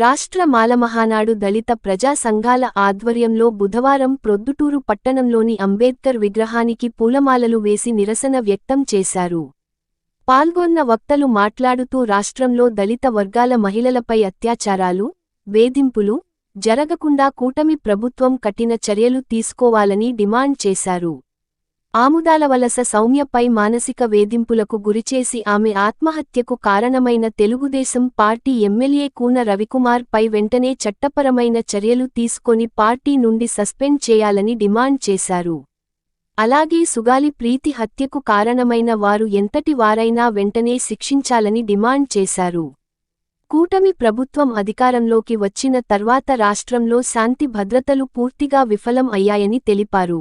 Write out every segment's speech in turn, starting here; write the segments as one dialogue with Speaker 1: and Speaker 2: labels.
Speaker 1: రాష్ట్ర మాలమహానాడు దళిత ప్రజా సంఘాల ఆధ్వర్యంలో బుధవారం ప్రొద్దుటూరు పట్టణంలోని అంబేద్కర్ విగ్రహానికి పూలమాలలు వేసి నిరసన వ్యక్తం చేశారు. పాల్గొన్న వక్తలు మాట్లాడుతూ రాష్ట్రంలో దళిత వర్గాల మహిళలపై అత్యాచారాలు వేధింపులు జరగకుండా కూటమి ప్రభుత్వం కఠిన చర్యలు తీసుకోవాలని డిమాండ్ చేశారు. ఆముదాల వలస సౌమ్యపై మానసిక వేధింపులకు గురిచేసి ఆమె ఆత్మహత్యకు కారణమైన తెలుగుదేశం పార్టీ ఎమ్మెల్యే కూన రవికుమార్ పై వెంటనే చట్టపరమైన చర్యలు తీసుకొని పార్టీ నుండి సస్పెండ్ చేయాలని డిమాండ్ చేశారు. అలాగే సుగాలి ప్రీతి హత్యకు కారణమైన వారు ఎంతటి వారైనా వెంటనే శిక్షించాలని డిమాండ్ చేశారు. కూటమి ప్రభుత్వం అధికారంలోకి వచ్చిన తర్వాత రాష్ట్రంలో శాంతి భద్రతలు పూర్తిగా విఫలం అయ్యాయని తెలిపారు.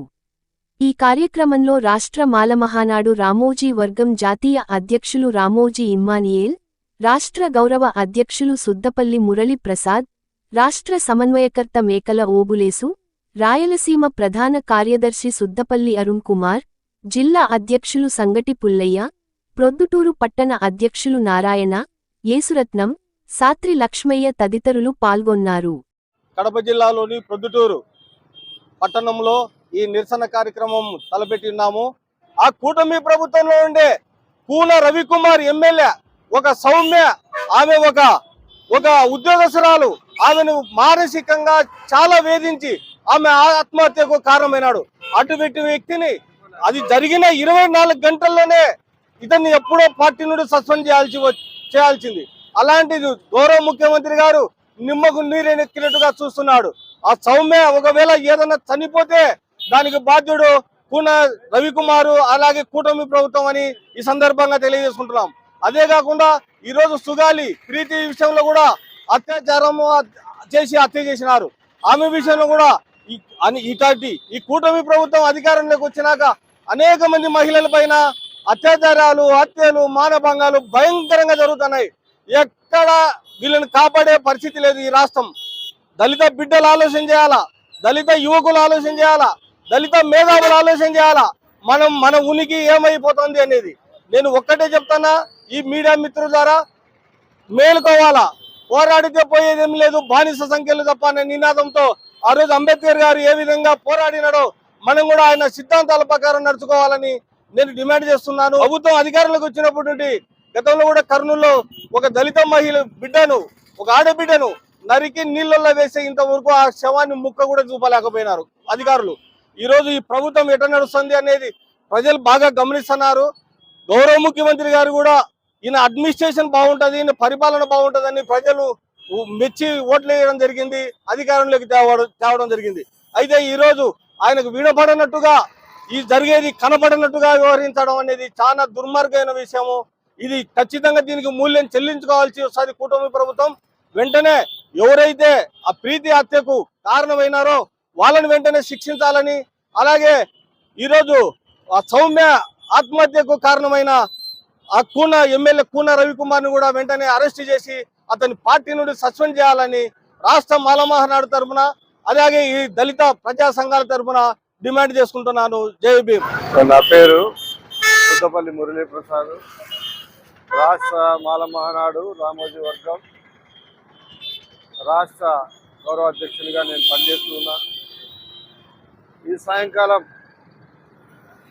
Speaker 1: ఈ కార్యక్రమంలో రాష్ట్ర మాలమహానాడు రామోజీ వర్గం జాతీయ అధ్యక్షులు రామోజీ ఇమ్మానియేల్ రాష్ట్ర గౌరవ అధ్యక్షులు సుద్దపల్లి మురళి ప్రసాద్ రాష్ట్ర సమన్వయకర్త మేకల ఓబులేసు రాయలసీమ ప్రధాన కార్యదర్శి సుద్దపల్లి అరుణ్ కుమార్ జిల్లా అధ్యక్షులు సంగటి పుల్లయ్య ప్రొద్దుటూరు పట్టణ అధ్యక్షులు నారాయణ యేసురత్నం సాత్రి లక్ష్మయ్య తదితరులు పాల్గొన్నారు.
Speaker 2: కడప జిల్లాలోని ప్రొద్దుటూరు పట్టణంలో ఈ నిరసన కార్యక్రమం తలపెట్టి ఉన్నాము ఆ కూటమి ప్రభుత్వంలో ఉండే కూన రవికుమార్ ఎమ్మెల్యే ఒక సౌమ్య ఆమె ఒక ఒక ఉద్యోగస్తురాలు ఆమెను మానసికంగా చాలా వేధించి ఆమె ఆత్మహత్యకు కారణమైనాడు. అటువంటి వ్యక్తిని అది జరిగిన ఇరవై నాలుగు గంటల్లోనే ఇతన్ని ఎప్పుడో పార్టీ నుండి సస్పెండ్ చేయాల్సి చేయాల్సింది. అలాంటిది గౌరవ ముఖ్యమంత్రి గారు నిమ్మకు నీరెనెక్కినట్టుగా చూస్తున్నాడు. ఆ సౌమ్య ఒకవేళ ఏదైనా చనిపోతే దానికి బాధ్యుడు కూన రవికుమారు అలాగే కూటమి ప్రభుత్వం అని ఈ సందర్భంగా తెలియజేసుకుంటున్నాం. అదే కాకుండా ఈ రోజు సుగాలి ప్రీతి విషయంలో కూడా అత్యాచారము చేసి హత్య చేసినారు. ఆమె విషయంలో కూడా ఈ- ఇటాటి ఈ కూటమి ప్రభుత్వం అధికారంలోకి వచ్చినాక అనేక మంది మహిళల పైన అత్యాచారాలు హత్యలు మానభంగాలు భయంకరంగా జరుగుతున్నాయి. ఎక్కడ వీళ్ళని కాపాడే పరిస్థితి లేదు ఈ రాష్ట్రం. దళిత బిడ్డలు ఆలోచన చేయాలా? దళిత యువకులు ఆలోచన చేయాలా? దళిత మేధావులు ఆలోచన చేయాలా? మనం మన ఉనికి ఏమైపోతుంది అనేది. నేను ఒక్కటే చెప్తానా ఈ మీడియా మిత్రుల ద్వారా మేలుకోవాలా? పోరాడితే పోయేదేం లేదు బానిస సంఖ్యలు తప్ప అనే నినాదంతో ఆ రోజు అంబేద్కర్ గారు ఏ విధంగా పోరాడినాడో మనం కూడా ఆయన సిద్ధాంతాల ప్రకారం నడుచుకోవాలని నేను డిమాండ్ చేస్తున్నాను. ప్రభుత్వం అధికారంలోకి వచ్చినప్పటి నుండి గతంలో కూడా కర్నూలులో ఒక దళిత మహిళ బిడ్డను ఒక ఆడబిడ్డను నరికి నీళ్ళల్లో వేసే ఇంతవరకు ఆ శవాన్ని ముక్క కూడా చూపలేకపోయినారు అధికారులు. ఈరోజు ఈ ప్రభుత్వం ఎట నడుస్తుంది అనేది ప్రజలు బాగా గమనిస్తున్నారు. గౌరవ ముఖ్యమంత్రి గారు కూడా ఈయన అడ్మినిస్ట్రేషన్ బాగుంటుంది ఈయన పరిపాలన బాగుంటుందని ప్రజలు మెచ్చి ఓట్లు వేయడం జరిగింది అధికారంలోకి తేవడం తేవడం జరిగింది. అయితే ఈరోజు ఆయనకు వినపడనట్టుగా ఈ జరిగేది కనపడనట్టుగా వ్యవహరించడం అనేది చాలా దుర్మార్గమైన విషయము. ఇది ఖచ్చితంగా దీనికి మూల్యం చెల్లించుకోవాల్సి వస్తుంది కూటమి ప్రభుత్వం. వెంటనే ఎవరైతే ఆ ప్రీతి హత్యకు కారణమైనారో వాళ్ళని వెంటనే శిక్షించాలని అలాగే ఈరోజు ఆ సౌమ్య ఆత్మహత్యకు కారణమైన ఆ కూన ఎమ్మెల్యే కూన రవికుమార్ని కూడా వెంటనే అరెస్ట్ చేసి అతని పార్టీ నుండి సస్పెండ్ చేయాలని రాష్ట్ర మాలమహనాడు తరఫున అలాగే ఈ దళిత ప్రజా సంఘాల తరఫున డిమాండ్ చేసుకుంటున్నాను. జై భీమ్.
Speaker 3: నా పేరు కొత్తపల్లి మురళీ ప్రసాద్ రాష్ట్ర మాలమహనాడు రామోజీ వర్గం. రాష్ట్ర గౌరవ అధ్యక్షునిగా నేను పనిచేస్తున్నాను ఈ సాయంకాలం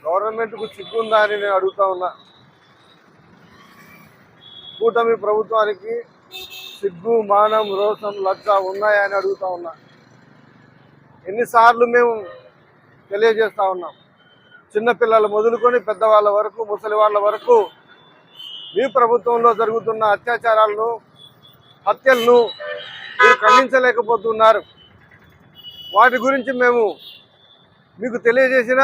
Speaker 3: గవర్నమెంట్కు సిగ్గుందా అని నేను అడుగుతా ఉన్నా. కూటమి ప్రభుత్వానికి సిగ్గు మానం రోషం లజ్జ ఉన్నాయా అని అడుగుతా ఉన్నా. ఎన్నిసార్లు మేము తెలియజేస్తా ఉన్నాం. చిన్నపిల్లలు మొదలుకొని పెద్దవాళ్ళ వరకు ముసలి వాళ్ళ వరకు మీ ప్రభుత్వంలో జరుగుతున్న అత్యాచారాలను హత్యలను మీరు ఖండించలేకపోతున్నారు. వాటి గురించి మేము మీకు తెలియజేసిన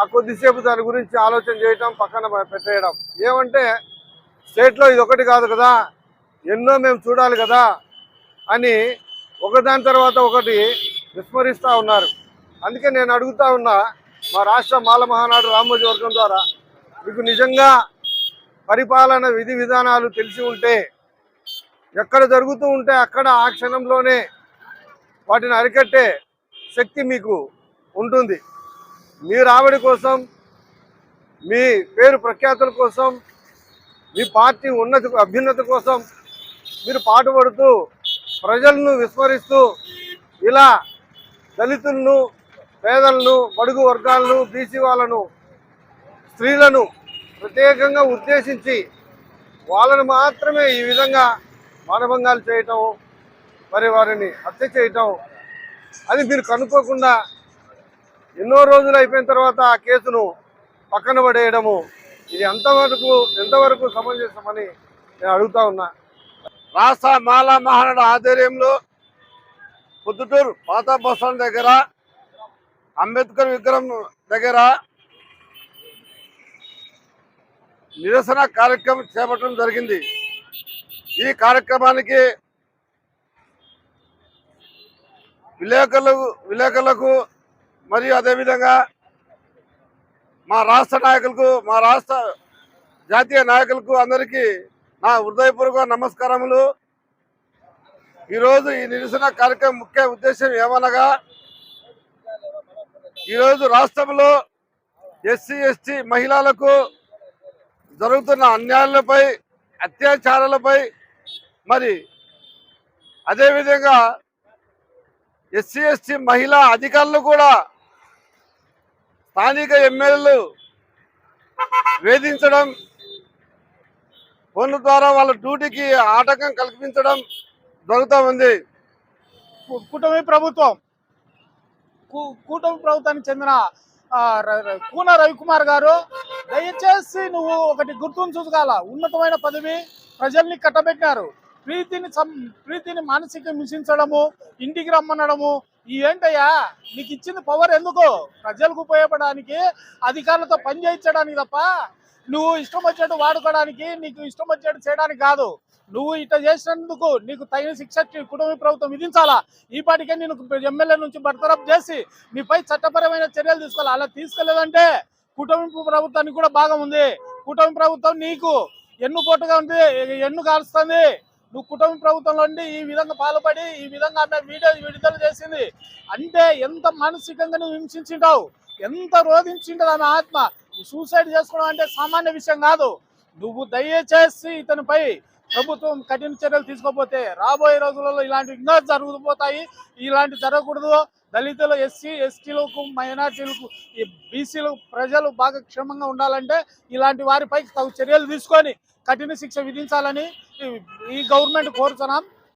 Speaker 3: ఆ కొద్దిసేపు దాని గురించి ఆలోచన చేయటం పక్కన పెట్టేయడం. ఏమంటే స్టేట్లో ఇది ఒకటి కాదు కదా ఎన్నో మేము చూడాలి కదా అని ఒకదాని తర్వాత ఒకటి విస్మరిస్తూ ఉన్నారు. అందుకే నేను అడుగుతా ఉన్నా మా రాష్ట్ర మాల మహానాడు రామోజీ వర్గం ద్వారా మీకు నిజంగా పరిపాలన విధి విధానాలు తెలిసి ఉంటే ఎక్కడ జరుగుతూ ఉంటే అక్కడ ఆ క్షణంలోనే వాటిని అరికట్టే శక్తి మీకు ఉంటుంది. మీ రాబడి కోసం మీ పేరు ప్రఖ్యాతుల కోసం మీ పార్టీ ఉన్నతి అభ్యున్నతి కోసం మీరు పాటుపడుతూ ప్రజలను విస్మరిస్తూ ఇలా దళితులను పేదలను బడుగు వర్గాలను బీసీ వాళ్ళను స్త్రీలను ప్రత్యేకంగా ఉద్దేశించి వాళ్ళను మాత్రమే ఈ విధంగా మానభంగాలు చేయటం మరి వారిని హత్య చేయటం అది మీరు కనుక్కోకుండా ఎన్నో రోజులు అయిపోయిన తర్వాత ఆ కేసును పక్కన పడేయడము ఇది ఎంతవరకు ఎంతవరకు సమంజసమని నేను అడుగుతా ఉన్నా. రాష్ట్ర మాలా మహానాడు ఆధ్వర్యంలో పొద్దుటూరు పాత బస్ దగ్గర అంబేద్కర్ విగ్రహం దగ్గర నిరసన కార్యక్రమం చేపట్టడం జరిగింది. ఈ కార్యక్రమానికి విలేకరులకు విలేకరులకు మరియు అదేవిధంగా మా రాష్ట్ర నాయకులకు మా రాష్ట్ర జాతీయ నాయకులకు అందరికీ నా హృదయపూర్వక నమస్కారములు. ఈరోజు ఈ నిరసన కార్యక్రమం ముఖ్య ఉద్దేశం ఏమనగా ఈరోజు రాష్ట్రంలో ఎస్సీ ఎస్టీ మహిళలకు జరుగుతున్న అన్యాయాలపై అత్యాచారాలపై మరి అదేవిధంగా ఎస్సీ ఎస్టీ మహిళా అధికారులు కూడా స్థానిక ఎమ్మెల్యేలు వేధించడం ఫోన్ల ద్వారా వాళ్ళ డ్యూటీకి ఆటంకం కల్పించడం జరుగుతూ ఉంది.
Speaker 4: కూటమి ప్రభుత్వం కూటమి ప్రభుత్వానికి చెందిన కూన రవికుమార్ గారు దయచేసి నువ్వు ఒకటి గుర్తుంచుకోవాల ఉన్నతమైన పదవి ప్రజల్ని కట్టబెట్టినారు. ప్రీతిని సం- ప్రీతిని మానసిక హింసించడము ఇంటికి రమ్మనడము ఏంటయ్యా నీకు ఇచ్చింది పవర్ ఎందుకు? ప్రజలకు ఉపయోగపడడానికి అధికారులతో పని చేయించడానికి తప్ప నువ్వు ఇష్టం వచ్చేట్టు వాడుకోవడానికి నీకు ఇష్టం వచ్చేట్టు చేయడానికి కాదు. నువ్వు ఇట్లా చేసినందుకు నీకు తగిన శిక్ష కుటుంబ ప్రభుత్వం విధించాలా? ఈ పాటికే నేను ఎమ్మెల్యే నుంచి బర్తరఫ్ చేసి నీపై చట్టపరమైన చర్యలు తీసుకోవాలి. అలా తీసుకోలేదంటే కుటుంబ ప్రభుత్వానికి కూడా భాగం ఉంది. కుటుంబ ప్రభుత్వం నీకు ఎన్ను పొట్టుగా ఉంది ఎన్ను కాలుస్తుంది. నువ్వు కుటుంబ ప్రభుత్వంలో ఉండి ఈ విధంగా పాల్పడి ఈ విధంగా ఆమె వీడియో విడుదల చేసింది. అంటే ఎంత మానసికంగా నువ్వు హింసించింటావు? ఎంత రోధించింటది ఆమె ఆత్మ? సూసైడ్ చేసుకోవడం అంటే సామాన్య విషయం కాదు. నువ్వు దయచేసి ఇతనిపై ప్రభుత్వం కఠిన చర్యలు తీసుకోకపోతే రాబోయే రోజులలో ఇలాంటివి ఇంకా జరుగుపోతాయి ఇలాంటి జరగకూడదు. దళితులు ఎస్సీ ఎస్టీలకు మైనార్టీలకు ఈ బీసీలు ప్రజలు బాగా క్షేమంగా ఉండాలంటే ఇలాంటి వారిపై తగు చర్యలు తీసుకొని కఠిన శిక్ష విధించాలని ఈ- గవర్నమెంట్ కోరుతున్నాం.